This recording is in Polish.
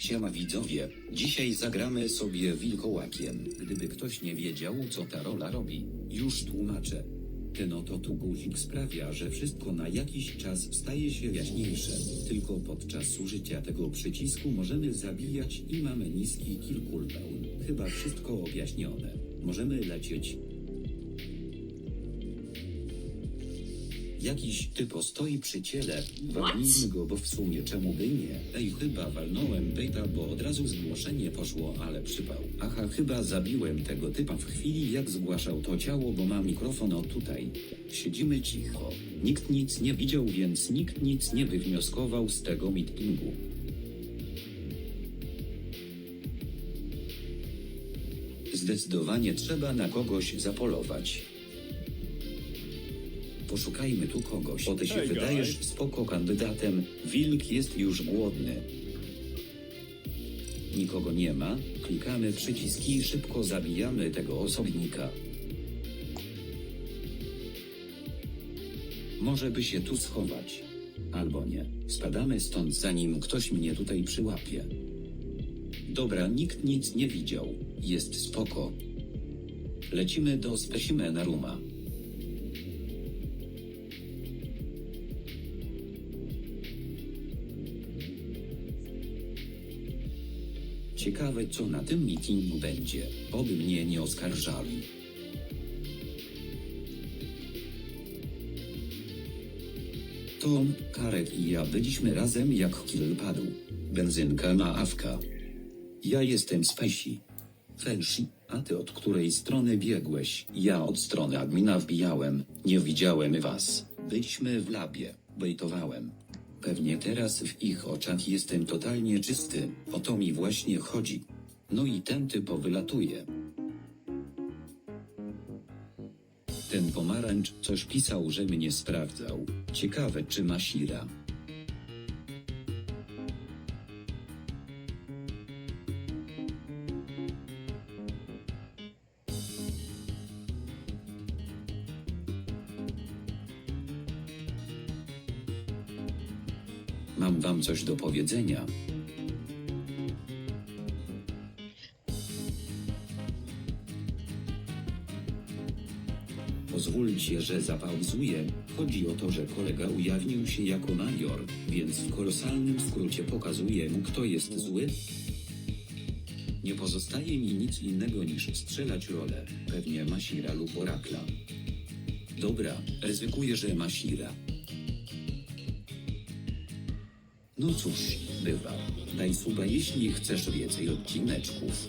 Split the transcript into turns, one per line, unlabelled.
Siema widzowie, dzisiaj zagramy sobie wilkołakiem. Gdyby ktoś nie wiedział, co ta rola robi, już tłumaczę. Ten oto tu guzik sprawia, że wszystko na jakiś czas staje się jaśniejsze. Tylko podczas użycia tego przycisku możemy zabijać i mamy niski kill cooldown. Chyba wszystko objaśnione. Możemy lecieć. Jakiś typo stoi przy ciele, walnijmy go, bo w sumie czemu by nie? Ej, chyba walnąłem bejta, bo od razu zgłoszenie poszło, ale przypał. Aha, chyba zabiłem tego typa w chwili jak zgłaszał to ciało, bo ma mikrofon o tutaj. Siedzimy cicho. Nikt nic nie widział, więc nikt nic nie wywnioskował z tego meetingu. Zdecydowanie trzeba na kogoś zapolować. Poszukajmy tu kogoś. O ty się
Hey,
wydajesz
guys.
spoko kandydatem. Wilk jest już głodny. Nikogo nie ma. Klikamy przyciski i szybko zabijamy tego osobnika. Może by się tu schować. Albo nie. Spadamy stąd zanim ktoś mnie tutaj przyłapie. Dobra, nikt nic nie widział. Jest spoko. Lecimy do specimena Ruma. Ciekawe co na tym meetingu będzie, oby mnie nie oskarżali. Tom, Karek i ja byliśmy razem jak kill padł. Benzynka na awka. Ja jestem z Fesi. Felsi, a ty od której strony biegłeś? Ja od strony admina wbijałem, nie widziałem was. Byliśmy w labie, bejtowałem. Pewnie teraz w ich oczach jestem totalnie czysty, o to mi właśnie chodzi. No i ten typo wylatuje. Ten pomarańcz coś pisał, że mnie sprawdzał. Ciekawe czy ma sira. Mam wam coś do powiedzenia. Pozwólcie, że zapauzuję. Chodzi o to, że kolega ujawnił się jako major, więc w kolosalnym skrócie pokazuję mu, kto jest zły. Nie pozostaje mi nic innego niż strzelać rolę, pewnie Masira lub Orakla. Dobra, ryzykuję, że Masira. No cóż, bywa. Daj suba, jeśli chcesz więcej odcineczków.